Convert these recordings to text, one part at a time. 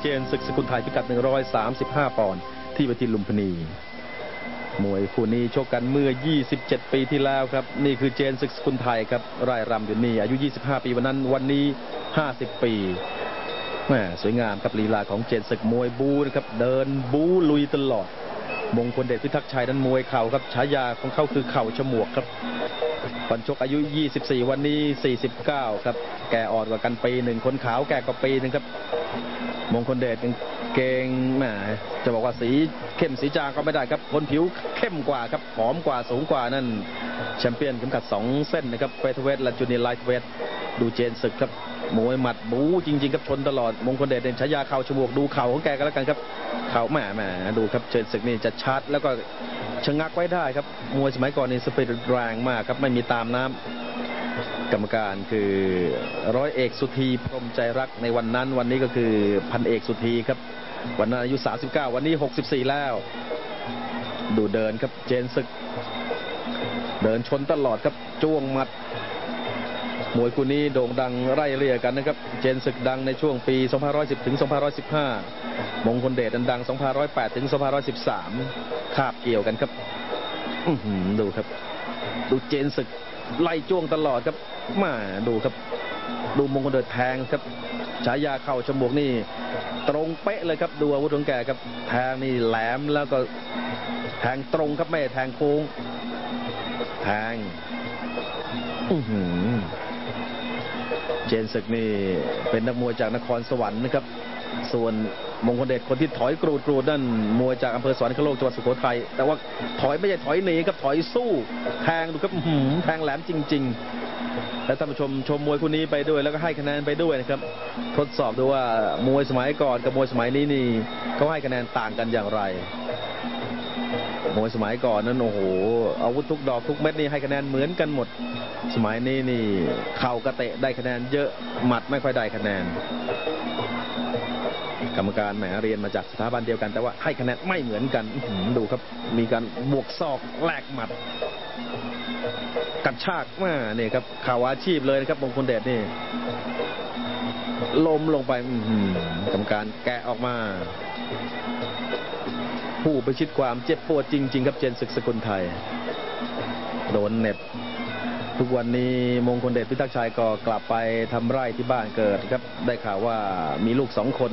เจนศึกสกุลไทยพิกัด 135 ปอนด์ที่เวทีลุมพินี มวยคู่นี้ชกกันเมื่อ 27 ปีที่แล้วครับ นี่คือเจนศึกสกุลไทยครับรายรำอยู่นี่ อายุ 25 ปีวันนั้นวันนี้ 50 ปีแหมสวยงามครับลีลาของเจนศึกมวยบูนะครับเดินบูลุยตลอด มงคลเดชพิทักษ์ชัยนั้นมวยเข่าครับฉายาของเขาคือเข่าฉมวกครับปันชกอายุ 24 วันนี้ 49 ครับ แกอ่อนกว่ากันปีหนึ่งคนขาวแก่กว่าปีหนึ่งครับ มงคลเดชยังเกงแหมจะบอกว่าสีเข้มสีจางก็ไม่ได้ครับ คนผิวเข้มกว่าครับหอมกว่าสูงกว่านั่นแชมเปี้ยนเข็มขัด 2 เส้นนะครับเฟเธเวทและจูเนียร์ไลท์เวทดูเจนศึกครับ มวยหมัดบูจริงๆครับชนตลอดมงคลเดชเป็นฉายาเข่าฉมวกดูเข่าของแกก็แล้วกันครับเข่าแหมแหมดูครับเจนศึกนี่จะชาร์จแล้วก็ชะงักไว้ได้ครับมวยสมัยก่อนนี่สปีดแรงมากครับไม่มีตามน้ำกรรมการคือร้อยเอกสุธีพรมใจรักในวันนั้น วันนี้ก็คือพันเอกสุธีครับ วันนั้นอายุ 39 วันนี้ 64 แล้ว ดูเดินครับเจนศึก เดินชนตลอดครับจ้วงหมัด มวยคู่นี้โด่งดังไร่เรียกันนะครับ เจนศึกดังในช่วงปี 2510 ถึง 2515 มงคลเดชดัง 2508 ถึง 2513 คาบเกี่ยวกันครับดูครับ ดูเจนศึกไล่จ้วงตลอดครับมาดูครับ ดูมงคลเดชแทงครับฉายาเข่าฉมวกนี่ ตรงเป๊ะเลยครับ ดูอาวุธของแกครับ แทงนี่แหลมแล้วก็แทงตรงครับไม่แทงโค้ง แทง อือหือ เจนศึกนี่เป็นนักมวยจากนครสวรรค์นะครับ ส่วนมงคลเดชคนที่ถอยกรูดกรูดนั่นมวยจากอำเภอสวรรคโลกจังหวัดสุโขทัยแต่ว่าถอยไม่ใช่ถอยหนีครับถอยสู้แทงดูครับอื้อหือแทงแหลมจริง ๆ และท่านผู้ชมชมมวยคู่นี้ไปด้วยแล้วก็ให้คะแนนไปด้วยนะครับ ทดสอบดูว่ามวยสมัยก่อนกับมวยสมัยนี้นี่เขาให้คะแนนต่างกันอย่างไรมวยสมัยก่อนนั้นโอ้โหอาวุธทุกดอกทุกเม็ดนี่ให้คะแนนเหมือนกันหมด สมัยนี้นี่เข่ากระเตะได้คะแนนเยอะหมัดไม่ค่อยได้คะแนน กรรมการแหมเรียนมาจากสถาบันเดียวกัน แต่ว่าให้คะแนนไม่เหมือนกันดูครับ มีการบวกศอกแลกหมัดกัดชากมาเนี่ยครับข่าวอาชีพเลยนะครับมงคลเดชนี่ล้มลงไปอืกรรมการแกะออกมา ผู้ประชิดความเจ็บปวดจริง ๆ ครับเจนศึกสกุลไทย โดนเน็บ ทุกวันนี้มงคลเดชพิทักษ์ชัยก็กลับไปทำไร่ที่บ้านเกิดครับ ได้ข่าวว่ามีลูกสองคน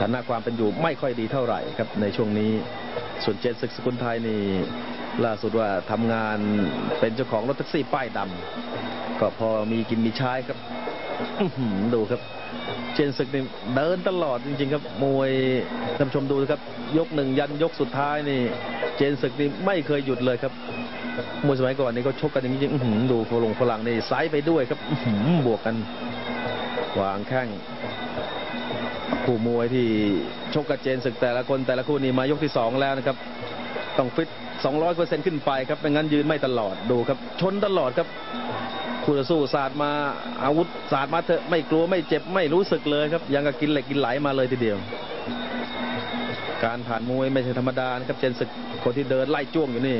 ฐานะความเป็นอยู่ไม่ค่อยดีเท่าไหร่ครับในช่วงนี้ ส่วนเจนศึกสกุลไทยนี่ล่าสุดว่าทำงานเป็นเจ้าของรถแท็กซี่ป้ายดำก็พอมีกินมีใช้ครับ ดูครับ เจนศึกนี่เดินตลอดจริง ๆ ครับ มวยท่านชมดูนะครับ ยกหนึ่งยันยกสุดท้ายนี่ เจนศึกนี่ไม่เคยหยุดเลยครับมวยสมัยก่อนนี่เขาชกกันอย่างนี้จริงอื้อหือดูพลงพลังนี่ไซส์ไปด้วยครับบวกกันวางแข้งคู่มวยที่ชกกับเจนศึกแต่ละคนแต่ละคู่นี่มายกที่สองแล้วนะครับ ต้องฟิต 200%ขึ้นไปครับไม่งั้นยืนไม่ตลอดดูครับ ชนตลอดครับ คู่ต่อสู้ศาสตร์มาอาวุธศาสตร์มาเถอะไม่กลัวไม่เจ็บไม่รู้สึกเลยครับ ยังกับกินเหล็กกินไหลมาเลยทีเดียว การผ่านมวยไม่ใช่ธรรมดานะครับเจนศึกคนที่เดินไล่จ้วงอยู่นี่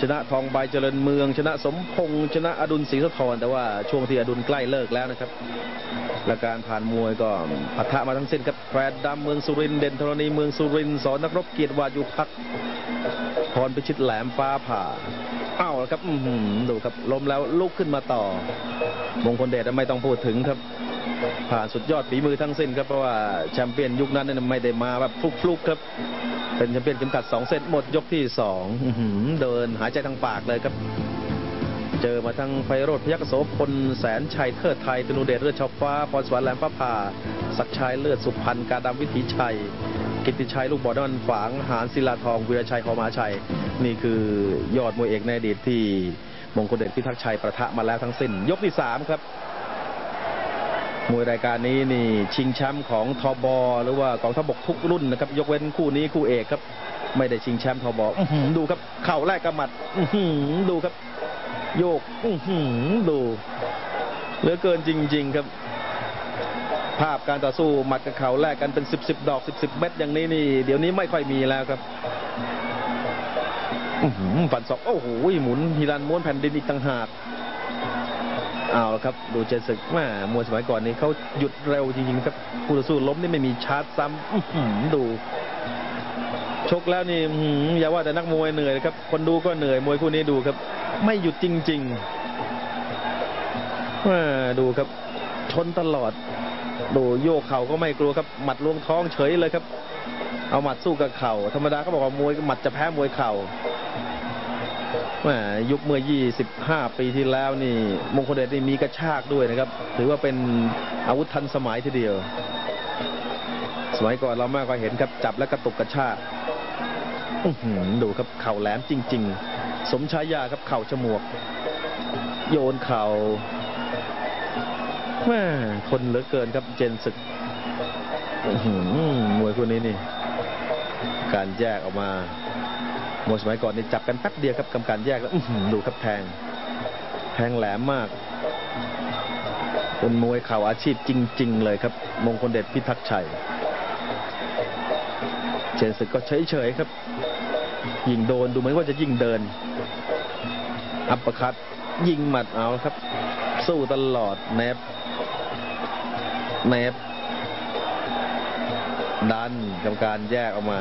ชนะทองใบเจริญเมือง ชนะสมพงษ์ชนะอดุลศรีสะทรแต่ว่าช่วงที่อดุลใกล้เลิกแล้วนะครับและการผ่านมวยก็ปะทะมาทั้งสิ้นครับแฟดดำเมืองสุรินเด่นธรณีเมืองสุรินสอนนักรบเกียรติวายุพักพรพิชิตแหลมฟ้าผ่าเอ้าวครับดูครับล้มแล้วลุกขึ้นมาต่อ มงคลเดชไม่ต้องพูดถึงครับ ผ่านสุดยอดฝีมือทั้งสิ้นครับเพราะว่าแชมเปี้ยนยุคนั้นไม่ได้มาแบบฟลุกๆครับ เป็นแชมเปี้ยนเข็มขัดสองเซตหมดยกที่สองเดินหายใจทางปากเลยครับ เจอมาทั้งไพโรธพยัคฆ์โสพลแสนชัยเทิดไทยธนูเดชเลือดชาวฟ้าพรสวรรค์แหลมฟ้าผ่าศักชัยเลือดสุพรรณกาดำวิถีชัย กิติชัยลูกบอลนมันฝางหานศิลาทองวีรชัยหอมาชัย นี่คือยอดมวยเอกในอดีตที่มงคลเดชพิทักษ์ชัยประทะมาแล้วทั้งสิ้น ยกที่สามครับ มวยรายการนี้นี่ชิงแชมป์ของทบหรือว่ากองทัพบกทุกรุ่นนะครับ ยกเว้นคู่นี้คู่เอกครับ ไม่ได้ชิงแชมป์ทบอื้อหือดูครับ เข่าแรกกระหมัดอื้อหือดูครับ โยกอื้อหือดูเหลือเกินจริง ๆครับ ภาพการต่อสู้หมัดกับเข่าแลกกันเป็นสิบสิบดอกสิบสิบเม็ดอย่างนี้นี่ เดี๋ยวนี้ไม่ค่อยมีแล้วครับอื้อหือฝันศอกโอ้โหหมุนฮิรันม้วนแผ่นดินอีกต่างหาก เอาละครับดูเจนศึกแม่มวยสมัยก่อนนี้เขาหยุดเร็วจริงๆครับคู่ต่อสู้ล้มนี่ไม่มีชาร์จซ้ำดูชกแล้วนี่อย่าว่าแต่นักมวยเหนื่อยเลยครับ คนดูก็เหนื่อยมวยคู่นี้ดูครับ ไม่หยุดจริงๆแม่ดูครับ ชนตลอด ดูโยกเข่าก็ไม่กลัวครับ หมัดลวงท้องเฉยเลยครับ เอาหมัดสู้กับเข่าธรรมดาเขาบอกว่ามวยหมัดจะแพ้มวยเข่า แหมยุคเมื่อ 25 ปีที่แล้วนี่มงคลเดชนี่มีกระชากด้วยนะครับ ถือว่าเป็นอาวุธทันสมัยทีเดียว สมัยก่อนเราไม่ค่อยเห็นครับ จับแล้วกระตุกกระชากอือหือดูครับเข่าแหลมจริง ๆ สมชายาครับเข่าฉมวก โยนเข่าแม่ทนเหลือเกินครับเจนศึกอือหือมวยคู่นี้นี่ การแยกออกมา มวยสมัยก่อนนี่จับกันแป๊บเดียวครับกำการแยกแล้วดูครับแทง แทงแหลมมากเป็นมวยเข่าอาชีพจริง ๆ เลยครับ มงคลเดชพิทักษ์ชัยเจนศึกก็เฉยๆครับ ยิงโดนดูเหมือนว่าจะยิงเดิน อัปปคัตยิงหมัดเอาครับ สู้ตลอดแนบแนบดันกรรมการแยกออกมา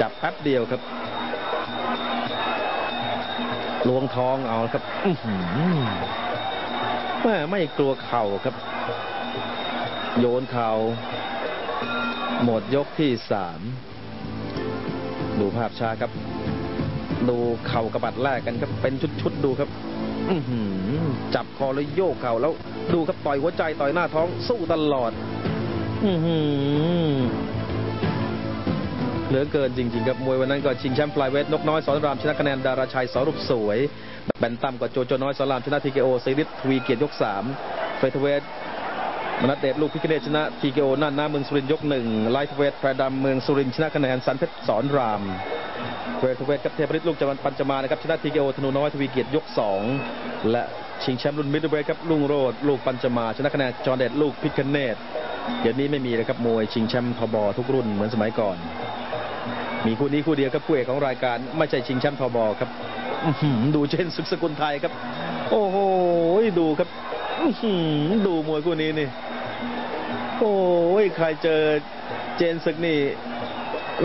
จับแป๊บเดียวครับ ลวงท้องเอาครับแม่ไม่กลัวเข่าครับ โยนเข่าหมดยกที่สามดูภาพช้าครับ ดูเข่ากระบัดแรกกันครับ เป็นชุดๆดูครับอืจับคอแล้วโยกเข่าแล้ว ดูครับต่อยหัวใจต่อยหน้าท้องสู้ตลอด อื เหลือเกินจริงๆครับมวยวันนั้นก็ชิงแชมป์ฟลายเวทนกน้อยสอนรามชนะคะแนนดาราชัยสรุปสวยแบนตัมกับโจโจน้อยสอนรามชนะทีเกโอซีริสทวีเกียรติยกสามเฟเธเวทมนัดเดชลูกพิคเนตชนะทีเกโอน่านหน้าเมืองสุรินยกหนึ่งไลท์เวทแพรดำเมืองสุรินชนะคะแนนสันเพชรสอนรามเวทเวทกับเทพฤทธิ์ลูกจันปัญจมานะครับชนะทีเกโอธนูน้อยทวีเกียรติยกสองและชิงแชมป์รุ่นมิดเดิลเวทครับลุงโรดลูกปัญจมาชนะคะแนนจอห์นเดชลูกพิคเนต เดี๋ยวนี้ไม่มีเลยครับมวยชิงแชมป์ทบทุกรุ่นเหมือนสมัยก่อน มีคู่นี้คู่เดียวครับคู่เอกของรายการไม่ใช่ชิงแชมป์ทบครับดูเช่นศึกสกุลไทยครับ โอ้โหดูครับดูมวยคู่นี้นี่ โอ้ยใครเจอเจนศึกนี่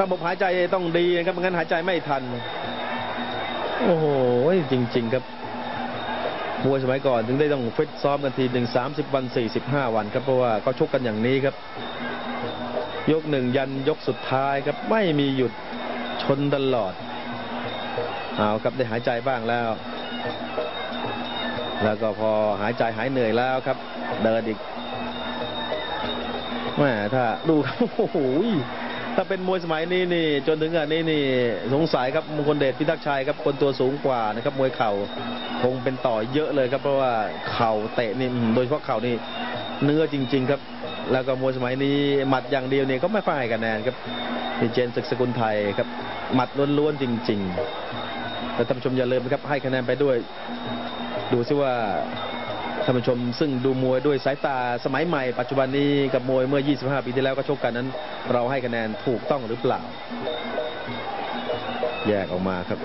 ระบบหายใจต้องดีนะครับไม่งั้นหายใจไม่ทัน โอ้โหจริง ๆ ครับ มวยสมัยก่อนถึงได้ต้องฟิตซ้อมกันทีหนึ่งสามสิบวันสี่สิบห้าวันครับเพราะว่าเขาชกกันอย่างนี้ครับ ยกหนึ่งยันยกสุดท้ายครับไม่มีหยุดชนตลอดเอาครับได้หายใจบ้างแล้ว แล้วก็พอหายใจหายเหนื่อยแล้วครับ เดินอีกแม่ถ้าดูครับโอ้โห ถ้าเป็นมวยสมัยนี้นี่จนถึงอันนี้นี่สงสัยครับมงคลเดชพิทักษ์ชัยครับคนตัวสูงกว่านะครับมวยเข่าคงเป็นต่อเยอะเลยครับ เพราะว่าเข่าเตะนี่โดยเฉพาะเข่านี่เนื้อจริง ๆครับ แล้วก็มวยสมัยนี้หมัดอย่างเดียวเนี่ยก็ไม่ค่อยให้คะแนนครับนี่เจนศึกสกุลไทยครับหมัดล้วนๆจริงๆแต่ท่านผู้ชมอย่าลืมนะครับให้คะแนนไปด้วย ดูซิว่า ท่านผู้ชมซึ่งดูมวยด้วยสายตาสมัยใหม่ปัจจุบันนี้กับมวยเมื่อ 25 ปีที่แล้วก็ชกกันนั้น เราให้คะแนนถูกต้องหรือเปล่า แยกออกมาครับ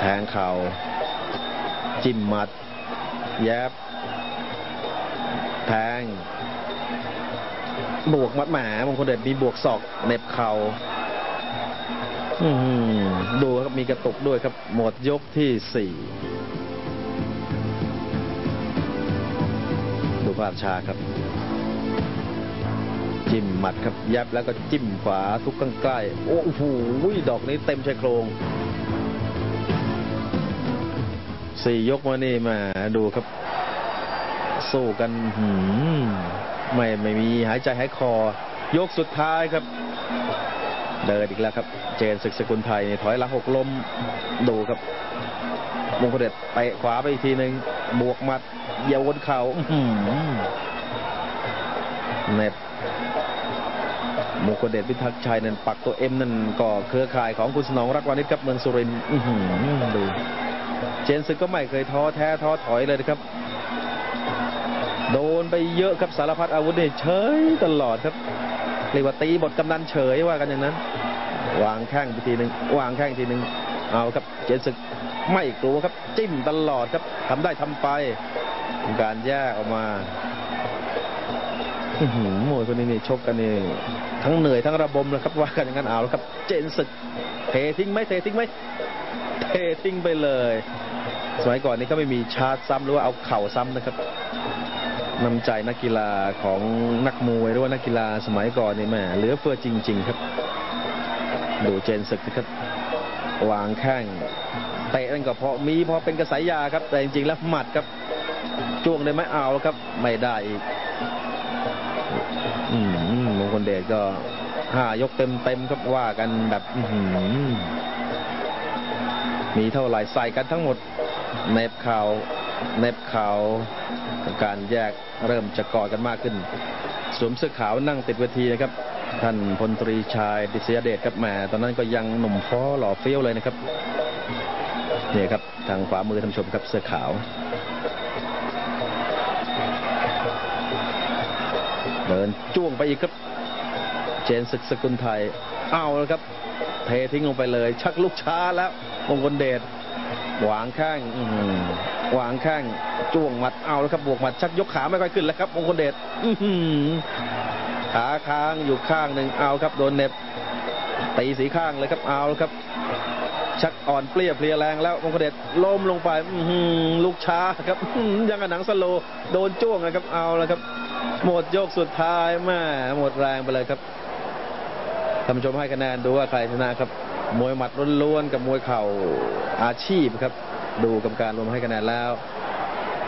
แทงเข่าจิ้มมัด แยบ แทง บวกมัดแหมมงคลเดชมีบวกศอกเหน็บเข่าดูครับมีกระตุกด้วยครับ หมดยกที่สี่ ภาพชาครับ จิ้มหมัดครับยับแล้วก็จิ้มขวาทุกข้างใกล้โอ้โหดอกนี้เต็มชายโครงสี่ยกมานี่มาดูครับ สู้กันหืมไม่ไม่มีหายใจหายคอ ยกสุดท้ายครับ เดินอีกแล้วครับ เจนศึกสกุลไทยนี่ถอยหลังหกล้มดูครับมงคลเดชไปขวาไปอีกทีหนึ่งบวกมัดเยียวนเข่าเน็บมงคลเดชพิทักษ์ชัยนั่นปักตัวเอ็มนั่นก็เครือข่ายของคุณสนองรักวานิชครับเมืองสุรินทร์ดูเจนศึกก็ไม่เคยท้อแท้ท้อถอยเลยนะครับ โดนไปเยอะครับสารพัดอาวุธเนี่ยเฉยตลอดครับ เรียกว่าตีบทกำนันเฉยว่ากันอย่างนั้น วางแข้งทีหนึ่งวางแข้งทีหนึ่งเอาครับเจนศึกไม่กลัวครับ จิ้มตลอดครับทำได้ทำไปการแยกออกมาอื้อหือมวยคนนี้นี่ชกกันนี่ทั้งเหนื่อยทั้งระบมเลยครับว่ากันอย่างนั้นเอาแล้วครับ เจนศึกเททิ้งไหมเททิ้งไหมเททิ้งไปเลย สมัยก่อนนี้ก็ไม่มีชาร์จซ้ำหรือว่าเอาเข่าซ้ำนะครับ น้ำใจนักกีฬาของนักมวยหรือว่านักกีฬาสมัยก่อนนี่แม่เหลือเฟือจริง ๆ ครับ ดูเจนศึกนะครับวางแข้งเตะนั่นก็พอมีพอเป็นกระสายยาครับ แต่จริงๆแล้วหมัดครับจ้วงได้ไหมเอาแล้วครับ ไม่ได้อีกอืมมงคลเดชก็ห้ายกเต็มเต็มๆครับว่ากันแบบอืมีเท่าไหร่ใส่กันทั้งหมดเน็บข่าว เน็บเข่าการแยกเริ่มจะก่อกันมากขึ้น สวมเสื้อขาวนั่งติดเวทีนะครับ ท่านพลตรีชายดิษยเดชครับแหมตอนนั้นก็ยังหนุ่มฟ้อหล่อเฟี้ยวเลยนะครับนี่ครับทางขวามือท่านชมครับเสื้อขาวเดินจ้วงไปอีกครับ เจนศึกสกุลไทยเอาแล้วครับ เททิ้งลงไปเลย ชักลูกช้าแล้วมงคลเดชวางข้าง วางข้างจ้วงหมัดเอาแล้วครับบวกหมัดชักยกขาไม่ค่อยขึ้นแล้วครับมงคลเดชขาค้างอยู่ข้างหนึ่งเอาครับโดนเน็บตีสีข้างเลยครับเอาแล้วครับ ชักอ่อนเปรี้ยเพลียแรงแล้วมงคลเดชล้มลงไปออืลูกช้าครับยังกับหนังสโลโดนจ้วงนะครับเอาแล้วครับ หมดยกสุดท้ายแม่หมดแรงไปเลยครับท่านผู้ชมให้คะแนนดูว่าใครชนะครับ มวยหมัดล้วนๆกับมวยเข่าอาชีพครับ ดูกรรมการรวมให้คะแนนแล้ว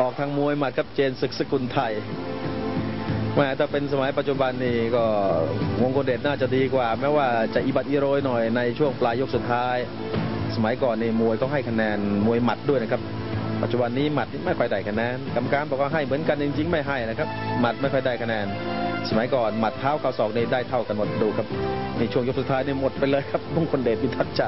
ออกทางมวยหมัดครับเจนศึกสกุลไทยแม่ถ้าเป็นสมัยปัจจุบันนี่ก็วงโกเดชน่าจะดีกว่า แม้ว่าจะอีบัดอีโรยหน่อยในช่วงปลายยกสุดท้าย สมัยก่อนนี่มวยต้องให้คะแนนมวยหมัดด้วยนะครับ ปัจจุบันนี้หมัดไม่ค่อยได้คะแนนกรรมการบอกว่าให้เหมือนกันจริงๆ ไม่ให้นะครับหมัดไม่ค่อยได้คะแนน สมัยก่อนหมัดเท้าเข่าศอกนี่ได้เท่ากันหมดดูครับในช่วงยกสุดท้ายนี่หมดไปเลยครับมงคลเดชพิทักษ์ใจ